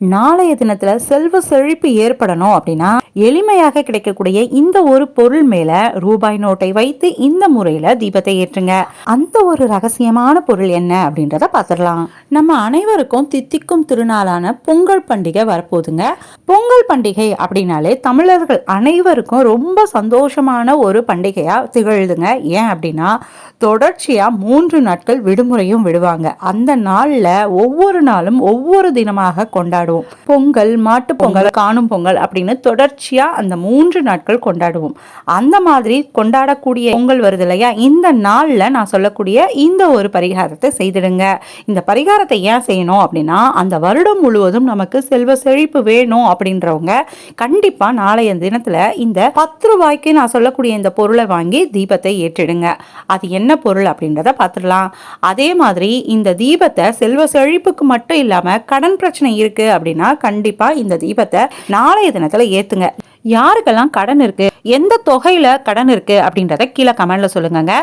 நாளைய தினத்துல செல்வ செழிப்பு ஏற்படணும் அப்படின்னா எளிமையாக கிடைக்கக்கூடிய இந்த ஒரு பொருள் மேல ரூபாய் நோட்டை வைத்து இந்த முறையில தீபத்தை ஏற்றுங்க. அந்த ஒரு ரகசியமான பொருள் என்ன அப்படின்றத பார்த்துடலாம். நம்ம அனைவருக்கும் தித்திக்கும் திருநாளான பொங்கல் பண்டிகை வரப்போகுதுங்க. பொங்கல் பண்டிகை அப்படின்னாலே தமிழர்கள் அனைவருக்கும் ரொம்ப சந்தோஷமான ஒரு பண்டிகையா திகழுதுங்க. ஏன் அப்படின்னா தொடர்ச்சியா மூன்று நாட்கள் விடுமுறையும் விடுவாங்க. அந்த நாள்ல ஒவ்வொரு நாளும் ஒவ்வொரு தினமாக கொண்டாடுவோம். பொங்கல் மாட்டு பொங்கல். காணும் பொங்கல் அப்படின்னு தொடர்ச்சியா அந்த மூன்று நாட்கள் கொண்டாடுவோம். அந்த மாதிரி கொண்டாடக்கூடிய பொங்கல் வருது இல்லையா? இந்த நாள்ல நான் சொல்லக்கூடிய இந்த ஒரு பரிகாரத்தை செய்திடுங்க. இந்த பரிகாரத்தை ஏன் செய்யணும் அப்படின்னா அந்த வருடம் முழுவதும் நமக்கு செல்வ செழிப்பு வேணும் அப்படின்றவங்க கண்டிப்பா நாளைய தினத்துல இந்த பத்து ரூபாய்க்கு நான் சொல்லக்கூடிய இந்த பொருளை வாங்கி தீபத்தை ஏற்றிடுங்க. அது என்ன பொருள் அப்படின்றத பார்த்துடலாம். அதே மாதிரி இந்த தீபத்தை செல்வ செழிப்புக்கு மட்டும் இல்லாம கடன் பிரச்சனை இருக்கு அப்படின்னா கண்டிப்பா இந்த தீபத்தை நாளைய தினத்துல ஏத்துங்க. யாருக்கெல்லாம் கடன் இருக்கு? எந்த தொகையில கடன் இருக்கு? அப்படின்றத கீழே கமெண்ட்ல சொல்லுங்கங்க.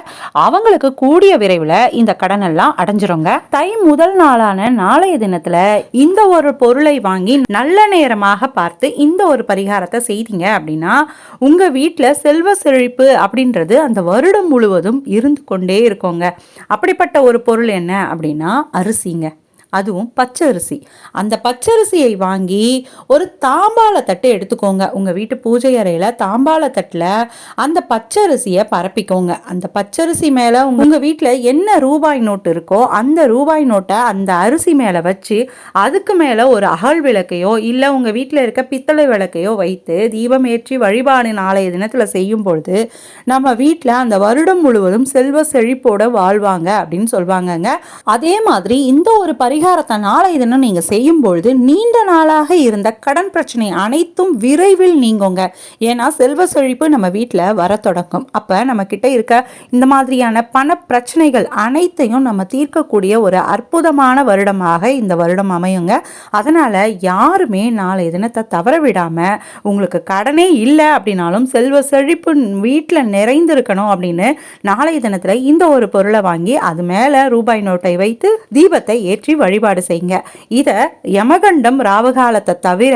அவங்களுக்கு கூடிய விரைவில் இந்த கடன் எல்லாம் அடைஞ்சிருங்க. தை முதல் நாளான நாளைய தினத்துல இந்த ஒரு பொருளை வாங்கி நல்ல நேரமாக பார்த்து இந்த ஒரு பரிகாரத்தை செய்தீங்க அப்படின்னா உங்க வீட்டில் செல்வ செழிப்பு அப்படின்றது அந்த வருடம் முழுவதும் இருந்து கொண்டே இருக்கோங்க. அப்படிப்பட்ட ஒரு பொருள் என்ன அப்படின்னா அரிசிங்க. அதுவும் பச்சரிசி. அந்த பச்சரிசியை வாங்கி ஒரு தாம்பாள தட்டு எடுத்துக்கோங்க. உங்கள் வீட்டு பூஜை அறையில் தாம்பாள தட்டில் அந்த பச்சரிசியை பரப்பிக்கோங்க. அந்த பச்சரிசி மேலே உங்கள் வீட்டில் என்ன ரூபாய் நோட்டு இருக்கோ அந்த ரூபாய் நோட்டை அந்த அரிசி மேலே வச்சு அதுக்கு மேலே ஒரு அகல் விளக்கையோ இல்லை உங்கள் வீட்டில் இருக்க பித்தளை விளக்கையோ வைத்து தீபம் ஏற்றி வழிபாடு நாளைய தினத்தில் செய்யும் பொழுது நம்ம வீட்டில் அந்த வருடம் முழுவதும் செல்வ செழிப்போட வாழ்வாங்க அப்படின்னு சொல்லுவாங்கங்க அதே மாதிரி இந்த ஒரு பரிகாரம் பரிகாரத்தை நாளை தினம் நீங்கள் செய்யும் பொழுது நீண்ட நாளாக இருந்த கடன் பிரச்சனை அனைத்தும் விரைவில் நீங்குங்க. ஏன்னா செல்வ செழிப்பு நம்ம வீட்டில் வர தொடங்கும் அப்போ நம்ம கிட்ட இருக்க இந்த மாதிரியான பண பிரச்சனைகள் அனைத்தையும் நம்ம தீர்க்கக்கூடிய ஒரு அற்புதமான வருடமாக இந்த வருடம் அமையுங்க. அதனால் யாருமே நாளை தினத்தை தவற விடாமல் உங்களுக்கு கடனே இல்லை அப்படின்னாலும் செல்வ செழிப்பு வீட்டில் நிறைந்திருக்கணும் அப்படின்னு நாளைய தினத்தில் இந்த ஒரு பொருளை வாங்கி அது மேலே ரூபாய் நோட்டை வைத்து தீபத்தை ஏற்றி வழி வழிபாடு செய்யுங்க. இதை யமகண்டம் ராவகாலத்தை தவிர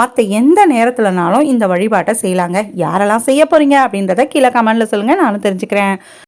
மற்ற எந்த நேரத்துலனாலும் இந்த வழிபாட்டை செய்யலாங்க. யாரெல்லாம் செய்ய போறீங்க அப்படின்றத கீழே கமெண்டில் சொல்லுங்க. நானும் தெரிஞ்சுக்கிறேன்.